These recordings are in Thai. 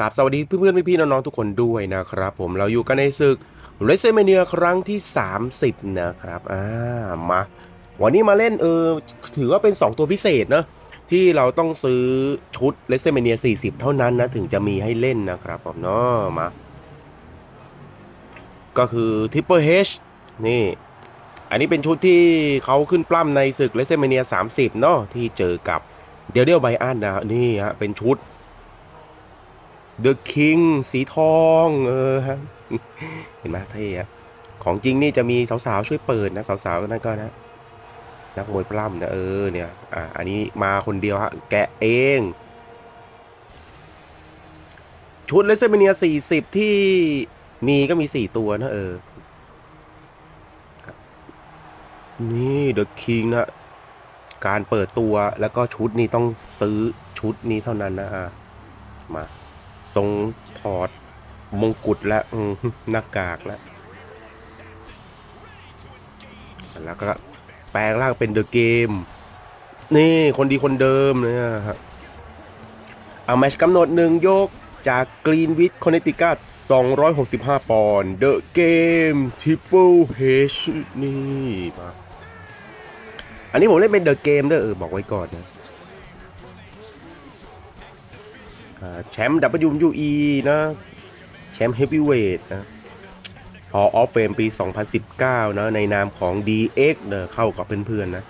กับสวัสดีเพื่อนๆพี่ๆน้องๆทุกคนด้วยนะครับ ผมเราอยู่กันในศึกเรสเซเมเนียครั้งที่ 30 นะครับอ่ามาวันนี้มาเล่นเออถือว่าเป็น 2 ตัวพิเศษเนะที่เราต้องซื้อชุดเรสเซเมเนีย40 เท่านั้นนะถึงจะมีให้เล่นนะครับผมเนาะมาก็คือทิปเปอร์เฮชนี่ อันนี้เป็นชุดที่เขาขึ้นปล้ำในศึกเรสเซเมเนีย30 เนาะที่เจอกับเดียวเดียวไบอันนะนี่ฮะเป็นชุด The King สีทองเออฮะเห็นไหมเท่อะของจริงนี่จะมีสาวๆช่วยเปิดนะ สาวๆนั่นก็นะนักมวยปล้ำนะเออเนี่ยอะอันนี้มาคนเดียวฮะแกะเอง ชุดเลเซเมเนีย40 ที่มีก็มี 4 ตัวนะเออ นี่ The King นะ การเปิดตัวแล้วก็ชุดนี้ต้องซื้อชุดนี้เท่านั้นนะอะมา ทรงถอดมงกุฎและอืมหน้ากากแล้วแล้วก็แปลงร่างเป็นเดอะเกม นี่คนดีคนเดิมเลยอะฮะเอาแมชกำหนดหนึ่งยกจากกรีนวิทคอนเนติคัต265 ปอนด์เดอะเกมทิปเปิลเฮชนี่มา อันนี้ผมเล่นเป็นเดอะเกมด้วยเออ บอกไว้ก่อนนะ แชมป์ WWE นะ แชมป์เฮฟวีเวทนะ Hall of Fame ปี 2019 นะ ในนามของ DX เนะเข้ากับเพื่อนๆนะ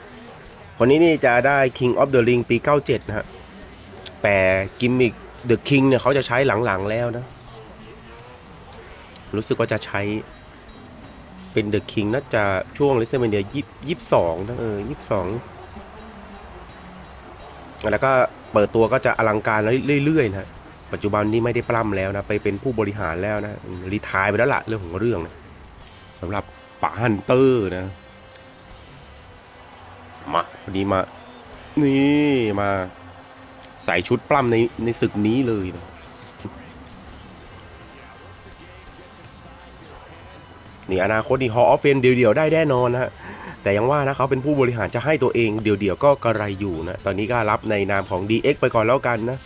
คนนี้นี่จะได้ King of the Ring ปี 97 นะฮะ แต่กิมมิก The King เนี่ยเขาจะใช้หลังๆแล้วนะ รู้สึกว่าจะใช้เป็น The King น่าจะช่วง WrestleMania 22นะเออ22แล้วก็ เปิดตัวก็จะอลังการเรื่อยๆนะปัจจุบันนี้ไม่ได้ปล้ำแล้วนะไปเป็นผู้บริหารแล้วนะรีทายไปแล้วละเรื่องของเรื่องนะสำหรับป๋าฮันเตอร์นะมาวันนี้มา นี่มาใส่ชุดปล้ำในในศึกนี้เลยนะนี่อนาคตนี่ฮออฟเฟนเดียวๆได้แน่นอนนะฮะ แต่ยังว่านะเขาเป็นผู้บริหารจะให้ตัวเองเดี่ยวๆก็กระไรอยู่นะ ตอนนี้ก็รับในนามของ DX ไปก่อนแล้วกันนะ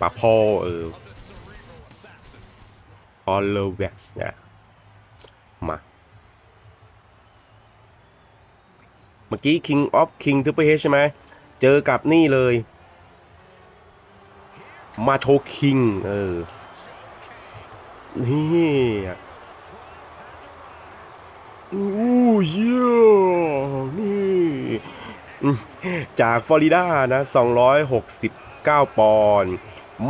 ปะพอเออพอลเลเว็กซ์นะมาเมื่อกี้ King of King Triple H ใช่ไหมเจอกับนี่เลย มาโชคิงเออ นี่อ เยี่ยนี่จากฟลอริดานะ 269 ปอนด์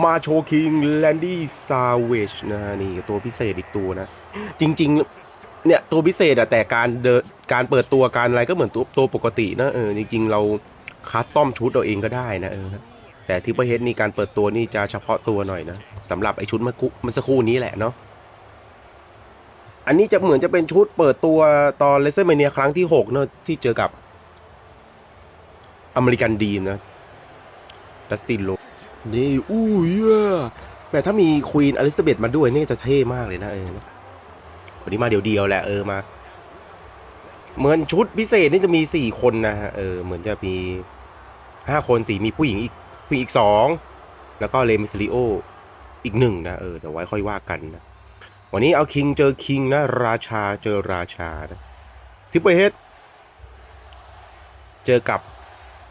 มาโชคิงแลนดี้ซาเวชนะนี่ตัวพิเศษอีกตัวนะ จริงๆ เนี่ย ตัวพิเศษอะแต่การเดินการเปิดตัวการอะไรก็เหมือนตัวตัวปกตินะเออจริง ๆ เราคัสตอมชุดเราเองก็ได้นะเออแต่ที่ประเทศนี่การเปิดตัวนี่จะเฉพาะตัวหน่อยนะสำหรับไอชุดเมื่อกุเมื่อสักครู่นี้แหละเนาะ อันนี้จะเหมือนจะเป็นชุดเปิดตัวตอนเลเซอร์เมเนียครั้งที่6เนอะที่เจอกับอเมริกันดีมนะดัสตินโลนี่อู้ยแต่ถ้ามีควีนอลิซาเบธมาด้วยนี่จะเท่มากเลยนะเออวันนี้มาเดียวๆแหละเออมา เหมือนชุดพิเศษนี่จะมีสี่คนนะฮะเออเหมือนจะมีห้าคนสี่มีผู้หญิงอีกผู้หญิงอีกสองแล้วก็เลมิสลิโออีกหนึ่งนะเออเดี๋ยวไว้ค่อยว่ากันนะ วันนี้เอาคิงเจอคิงนะ ราชาเจอราชานะทิปเปอร์เฮดเจอกับ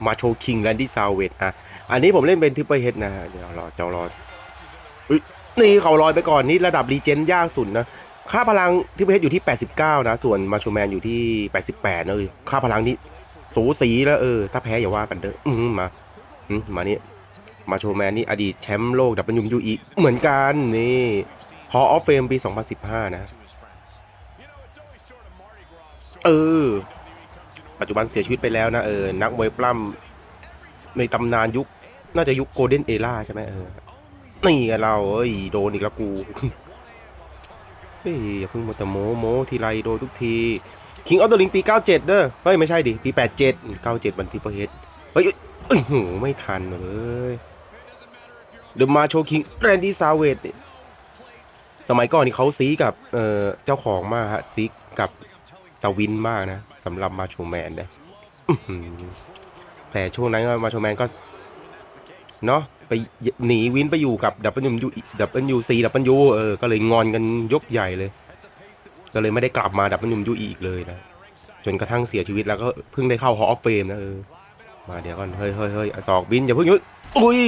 มาโชคิงแลนดี้ซาวเวตอะ อันนี้ผมเล่นเป็นทิปเปอร์เฮดนะเดี๋ยวรอจ้ารอนี่เขาลอยไปก่อนนี่ระดับรีเจนยากสุดนะค่าพลังทิปเปอร์เฮดอยู่ที่ 89 นะ ส่วนมาโชแมนอยู่ที่ 88นะเออค่าพลังนี่สูสีแล้วเออ ถ้าแพ้อย่าว่ากันเด้ออืมามานี่มาโชแมนนี่อดีตแชมป์โลกดับเบิลยูอีเหมือนกันนี่ ฮอออฟเฟมปี 2015 นะ เออ ปัจจุบันเสียชีวิตไปแล้วนะ เออ นักมวยปล้ำในตำนานยุค น่าจะยุคโกลเด้นเอล่าใช่ไหมเออ นี่เราเอ้ย โดนอีกแล้วกู เฮ้ย อย่าเพิ่งมาแต่โมโมทีไรโดนทุกที King of the Ring ปี 97 เด้อ เฮ้ย ไม่ใช่ดิ ปี 87 97บันทิปเปร์เฮดเฮ้ยเอ้ยโหไม่ทันเลยเดอะมาโชคิงแรนดี้ซาเวต สมัยก่อนนี่เขาซีกับเอ่อเจ้าของมากฮะซีกับจาวินมากนะสำหรับมาโชแมนเนี่ยแต่ช่วงนั้นก็มาโชแมนก็ เนาะไปหนีวินไปอยู่กับดับเบิลยูดับเบิลยูซีดับเบิลยูเออก็เลยงอนกันยกใหญ่เลย ก็เลยไม่ได้กลับมาดับเบิลยูอีกเลยนะ จนกระทั่งเสียชีวิตแล้วก็เพิ่งได้เข้าฮอลล์ออฟเฟมนะเออมาเดี๋ยวก่อน เฮ้ยเฮ้ยเฮ้ยศอกบินอย่าเพิ่งยุดอุ้ย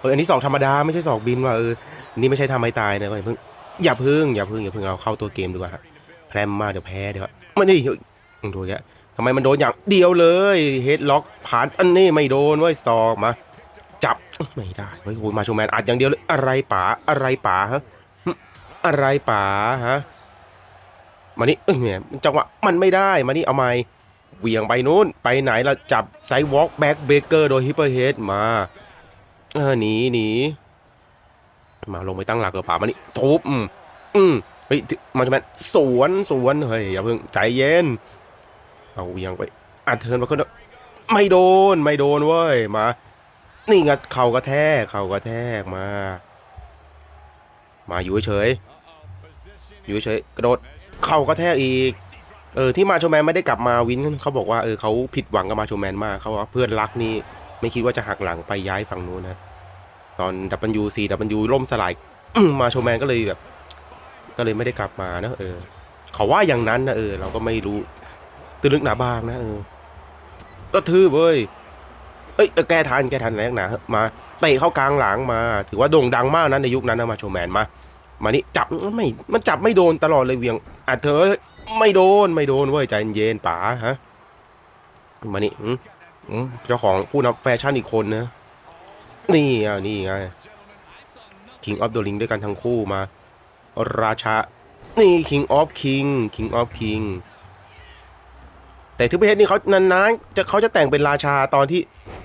เอออันนี้ศอกธรรมดาไม่ใช่ศอกบินว่ะเออนนี่ไม่ใช่ทำให้ตายนะก็อย่าเพิ่ง อย่าพิ่งอย่าพิ่งอย่าพิ่งเอาเข้าตัวเกมดีกว่าฮะแพรมมาเดี๋ยวแพ้เดี๋ยวมันนี่ดูแกทำไมมันโดนอย่างเดียวเลยเฮดล็อกผ่านอันนี้ไม่โดนเว้ยศอกมา จับไม่ได้เฮ้ยโอ้ยมาชว์แมนอัดอย่างเดียวเลยอะไรป๋าอะไรป๋าฮะอะไรป๋าฮะมานี่เอ้ยเนี่ยจังหวะมันไม่ได้มานี่เอาไม้เหวี่ยงไปนู้นไปไหนเราจับไซวอล์กแบ็กเบเกอร์โดยฮิปเปอร์เฮดมาเออหนีหนี มาลงไปตั้งหลักกับป๋ามานี่ทุบอืมอืมเฮ้ยมาโชแมนสวนสวนเฮ้ยอย่าเพิ่งใจเย็น เอาเวียงไปอัดเทินมาขึ้นไม่โดนไม่โดนเว้ยมา นี่ไงเข่ากระแทกเข่ากระแทกมา มาอยู่เฉยๆอยู่เฉยๆกระโดดเข่ากระแทกอีกเออที่มาโชแมนไม่ได้กลับมาวินเขาบอกว่าเออเขาผิดหวังกับมาโชแมนมากเขาว่าเพื่อนรักนี่ไม่คิดว่าจะหักหลังไปย้ายฝั่งนู้นนะ ตอนดับบิลยูซีดับเบิลยูล่มสลาย มาโชแมนก็เลยแบบ ก็เลยไม่ได้กลับมานะเออเขาว่าอย่างนั้นนะเออ เราก็ไม่รู้ตื้นลึกหนาบางนะเออก็ทื่อเว้ยเอ้ยแก้ทันแก้ทันอะไรนักหนามาเตะเข้ากลางหลังมา ถือว่าโด่งดังมากนะในยุคนั้นนะมาโชแมนมามานี่จับไม่มันจับไม่โดนตลอดเลยเวียงอะเธอไม่โดนไม่โดนเว้ยใจเย็นป๋าฮะมานี่อืมอืมเจ้าของผู้นำแฟชั่นอีกคนนะ นี่อะนี่ไง King of the Ring ด้วยกันทั้งคู่มา ราชา นี่ King of King King of King แต่ทิพเพชรนี่เขานานๆจะเขาจะแต่งเป็นราชาตอนที่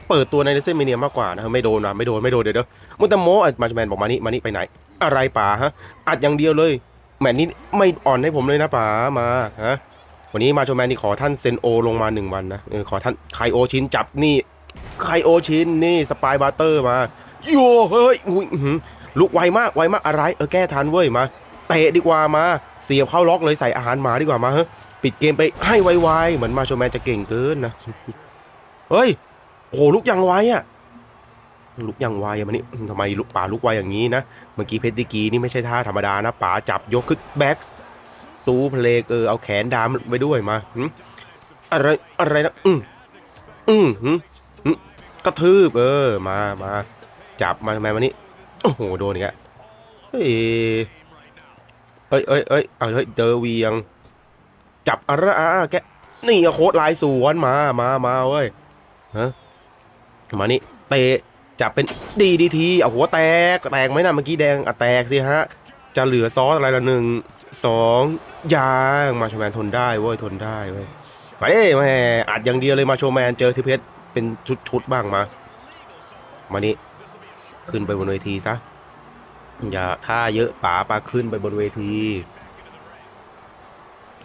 เปิดตัวในเซนเมเนียมากกว่านะไม่โดนนะไม่โดนไม่โดนเดี๋ยวเดี๋ยวมุตโมอะมาชแมนบอกมานี่มานี่ไปไหน อะไรป๋าฮะ อัดอย่างเดียวเลยแมนนี่ไม่อ่อนให้ผมเลยนะป๋ามาฮะวันนี้มาชแมนนี่ขอท่านเซนโอลงมาหนึ่งวันนะเออขอท่านไคโอชินจับนี่ ไคโอชินนี่สปายบัตเตอร์มาโยเฮ้ยอุ้ยลุกไวมากไวมากอะไรเออแก้ทันเว้ยมาเตะดีกว่ามา เสียบเข้าล็อกเลยใส่อาหารหมาดีกว่ามาเฮ้ยปิดเกมไปให้ไวๆเหมือนมาโชแมนจะเก่งเกินนะเฮ้ยโอ้โหลุกยังไวอะลุกยังไวอะมันนี่ทำไมลุกป่าลุกไวอย่างนี้นะเมื่อกี้เพชรดิกีนี่ไม่ใช่ท่าธรรมดานะป่าจับยกขึ้นแบ็กซูเพลกเออเอาแขนดามไว้ด้วยมาอะไรอะไรนะอืมอืม กระทืบเออมามาจับมาทำไมวันนี้โอ้โหโดนอีกแล้วเฮ้ยเอ้ยเอ้ยเอ้ยเอาเฮ้ยเจอเวียง จับอะไรอะแกนี่โค้ดลายสวนมามามาเว้ยฮะมานี่เตะจับเป็นดีดีทีเอาหัวแตกแตกไหมนะเมื่อกี้แดงอะแตกสิฮะ จะเหลือซอสอะไรละหนึ่งสองยางมาโชแมนทนได้เว้ยทนได้เว้ยมาดิแม่อัดอย่างเดียวเลยมาโชว์แมนเจอทิเพชร เป็นชุดๆบ้างมา มานี่ขึ้นไปบนเวทีซะ อย่าท่าเยอะป๋าปาขึ้นไปบนเวที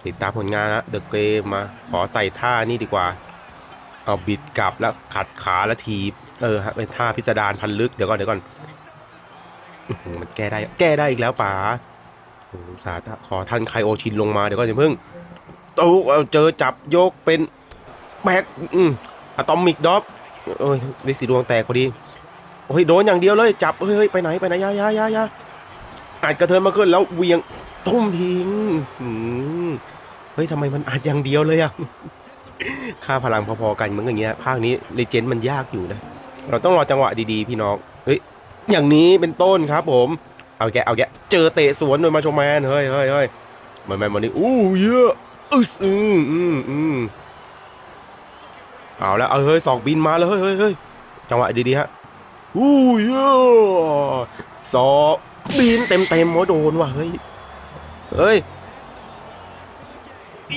ติดตามผลงานนะเดอะเกมมา ขอใส่ท่านี่ดีกว่า เอาบิดกลับแล้วขัดขาแล้วทีเออฮะเป็นท่าพิสดารพันลึก เดี๋ยวก่อนเดี๋ยวก่อนมันแก้ได้ แก้ได้อีกแล้วป๋าสาธขอท่านไคโอชินลงมาเดี๋ยวก่อนอย่าเพิ่งเอาเจอจับโยกเป็นแบก อะตอมิกดอฟเอ้ยได้สีดวงแตกพอดี โอ้ยโดนอย่างเดียวเลย จับเฮ้ยไปไหนไปไหนยายายาอยาอัดกระเทินมาขึ้นแล้วเวียงทุ่มทิ้งเฮ้ยทำไมมันอัดอย่างเดียวเลยอะค่าพลังพอๆกันเหมือนอย่างเงี้ยภาคนี้เลเจนด์มันยากอยู่นะ เราต้องรอจังหวะดีๆ พี่น้องเฮ้ยอย่างนี้เป็นต้นครับผม เอาแกเอาแกเจอเตะสวนโดยมาโชแมนเฮ้ยเฮ้ยเฮ้ยมันแมนวันนี้อู้เยอะอึสอืมอืมอืม เอาแล้ว เอาเฮ้ยสองบินมาแล้วเฮ้ยเฮ้ยเฮ้ยจังหวะดีๆฮะอู้เยอสองบินเต็มเต็มโอ้โดนว่ะเฮ้ยเฮ้ย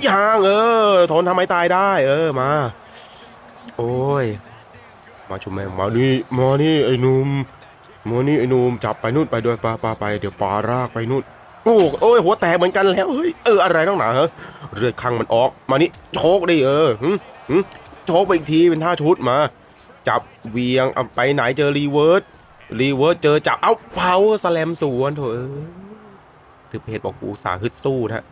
ยางเออทนทำไมตายได้ เออมา โอ้ย มาชมแม่งมานี่มานี่ไอ้นุ่มมานี่ไอ้นุ่มจับไปนู่นไปด้วยปลาปลาไปเดี๋ยวปลารากไปนู่นโอ้โอ้ยหัวแตกเหมือนกันแล้วเฮ้ยเอออะไรต้องหนาเหรอเลือดข้างมันออก มานี่โชกดิเออหึหึ โชกไปอีกทีเป็นท่าชุดมา จับเวียงเอาไปไหนเจอรีเวิร์สรีเวิร์สเจอจับเอ้าพาวเวอร์สแลมสวนโถออถือเพจบอกกูสาห์ฮึดสู้นะ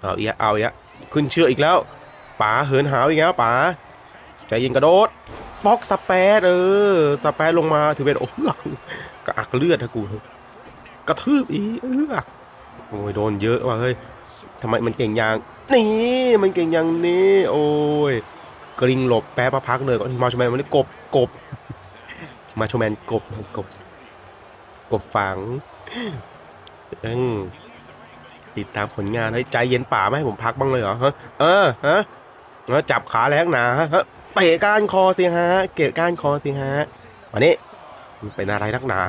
เอาอีกแล้วเอาอีกแล้วขึ้นเชือกอีกแล้วป๋าเหินหาวอีกแล้วป๋าใจเย็นกระโดดฟ็อกสเปซเออสเปซลงมาถือเป็นโอ้หลังกระอักเลือดนะกูกระทืบอีเออโอ้ยโดนเยอะว่ะเฮ้ย ทำไมมันเก่งอย่างนี่มันเก่งอย่างนี้ โอ้ยกริงหลบแป๊บพักเลยก่อนมาชแมนวันกบกบ มาชแมนกบกบกบฝังอืติดตามผลงานให้ใจเย็นป่าไม่ให้ผมพักบ้างเลยเหรอฮะเออฮะจับขาแรงหนาฮะเตะก้านคอสิฮะ เกะก้านคอสิฮะวันนี้เป็นอะไรนักหนา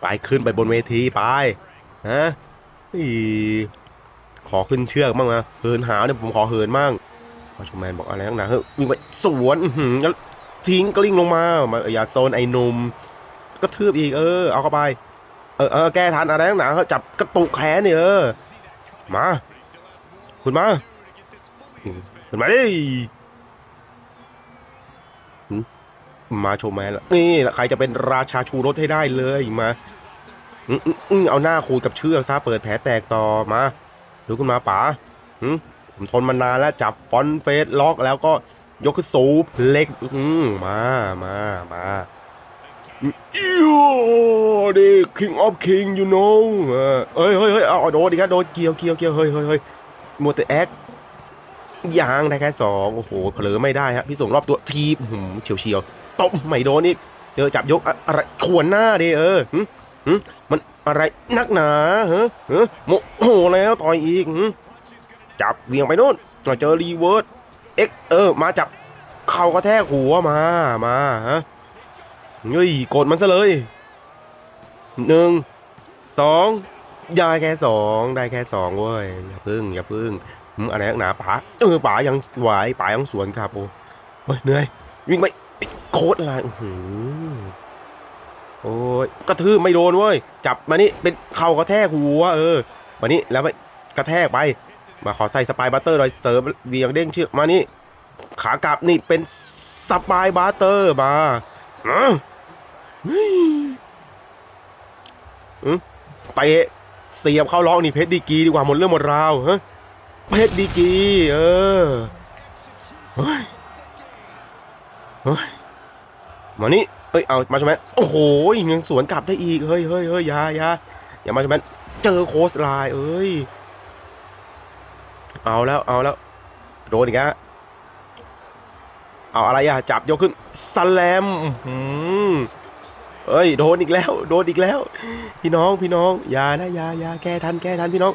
ไปขึ้นไปบนเวทีไป ฮะอีขอขึ้นเชือกบ้างนะเหินหาวเนี่ยผมขอเหินบ้างมาชแมนบอกอะไรนักหนาเฮ้ยวิ่งไปสวนแล้วทิ้งกลิ้งลงมามาอย่าโซนไอ้หนุ่มก็ทืบอีกเออเอาเข้าไปเออเออแก้ทันอะไรนักหนาเขาจับกระตุกแขนเนี่ยเออมาคุณมาคุณมาดิมาโชว์แมนละนี่ใครจะเป็นราชาชูรถให้ได้เลยมา อืมอืมเอาหน้าขูดกับเชือกซะเปิดแผลแตกต่อมาดูคุณมาป๋าหึผมทนมานานแล้วจับฟอนเฟสล็อกแล้วก็ยกขึ้นสูบเล็กอืมมามามาอิโอ้ดิ king of king you know เฮ้ยเฮ้ยเฮ้ยเอาโดนดิครับโดนเกี่ยวเกี่ยวเกี่ยวเฮ้ยเฮ้ยเฮ้ยมัวแต่แอคยางได้แค่สองโอ้โหเผลอไม่ได้ฮะพี่ส่งรอบตัวทีบหืมเฉียวเฉียวตบไม่โดนอีกเจอจับยกอะอะไรขวนหน้าดิเออ หึมันอะไรนักหนาเฮ้เฮ้โมโหแล้วต่อยอีกหึจับเวียงไปโน่นเจอรีเวิร์สเอ็กเออ มาจับ เข่ากระแทกหัวมามาฮะเฮ้ยกดมันซะเลยหนึ่งสองได้แค่สองได้แค่สองเว้ยอย่าพึ่งอย่าพึ่งอะไรนักหนาป๋าเออป๋ายังไหวป๋ายังสวนครับโอ้ยเหนื่อยวิ่งไปโคตรอะไรอือ โอ้ยกระทืบไม่โดนเว้ย จับมานี่เป็นเข่ากระแทกหัวเออมานี่แล้วไปกระแทกไป มาขอใส่สปายบัตเตอร์หน่อยเสริมเวียงเด้งเชือกมานี่ขากลับนี่เป็นสปายบัตเตอร์มาอืมเตะเสียบเข้าล็อกนี่เพชรดีกีดีกว่าหมดเรื่องหมดราวฮะเพชรดีกีเออเฮ้ยเฮ้ยมานี่ เอ้ยเอามาใช่ไหมโอ้โหยังสวนกลับได้อีกเฮ้ยเฮ้ยเฮ้ยยายาอย่ามาใช่ไหมเจอโคสไลน์เอ้ยเอาแล้วเอาแล้วโดนอีกแล้วเอาอะไรอะจับยกขึ้นสแลมอื้อหือเอ้ยโดนอีกแล้ว โดนอีกแล้ว พี่น้องพี่น้องอย่านะอย่าอย่าแก้ทันแก้ทันพี่น้อง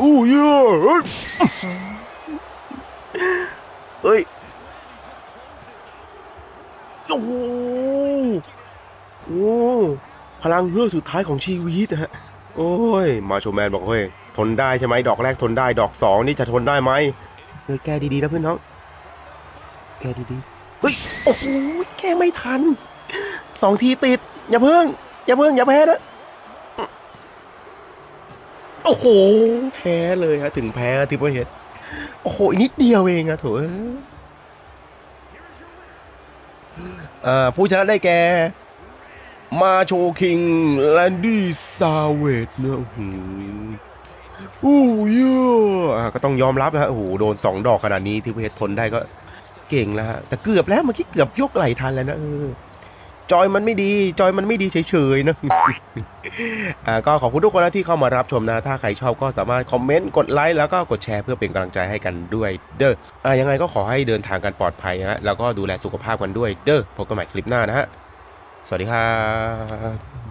อู้ยเอ้ยเอ้ย โอ้โหโอ้พลังเฮือกสุดท้ายของชีวิตนะฮะ โอ้ย มาโชว์แมนบอกเฮ้ย ทนได้ใช่ไหมดอกแรกทนได้ ดอกสองนี่จะทนได้ไหมเออแกดีๆนะเพื่อนน้อง แกดีๆ เฮ้ย โอ้โห แกไม่ทัน สองทีติด อย่าเพิ่ง อย่าเพิ่ง อย่าแพ้นะ โอ้โห แพ้เลยฮะ ถึงแพ้ทิปเปอร์เฮดโอ้โหอีกนิดเดียวเองอะโถอ้ยเอ่อ ผู้ชนะได้แก่มาโชคิงแลนดี้ซาเวตเนี่ยโอ้โหอู้เยอะก็ต้องยอมรับนะฮะโอ้โหโดนสองดอกขนาดนี้ที่เพชรทนได้ก็เก่งแล้วฮะแต่เกือบแล้วเมื่อกี้เกือบยกไหลทันแล้วนะเออ จอยมันไม่ดี จอยมันไม่ดีเฉยๆนะอ่าก็ขอบคุณทุกคนนะที่เข้ามารับชมนะ ถ้าใครชอบก็สามารถคอมเมนต์ กดไลค์แล้วก็กดแชร์เพื่อเป็นกำลังใจให้กันด้วยเด้ออ่ายังไงก็ขอให้เดินทางกันปลอดภัยนะฮะแล้วก็ดูแลสุขภาพกันด้วยเด้อพบกันใหม่คลิปหน้านะฮะสวัสดีครับ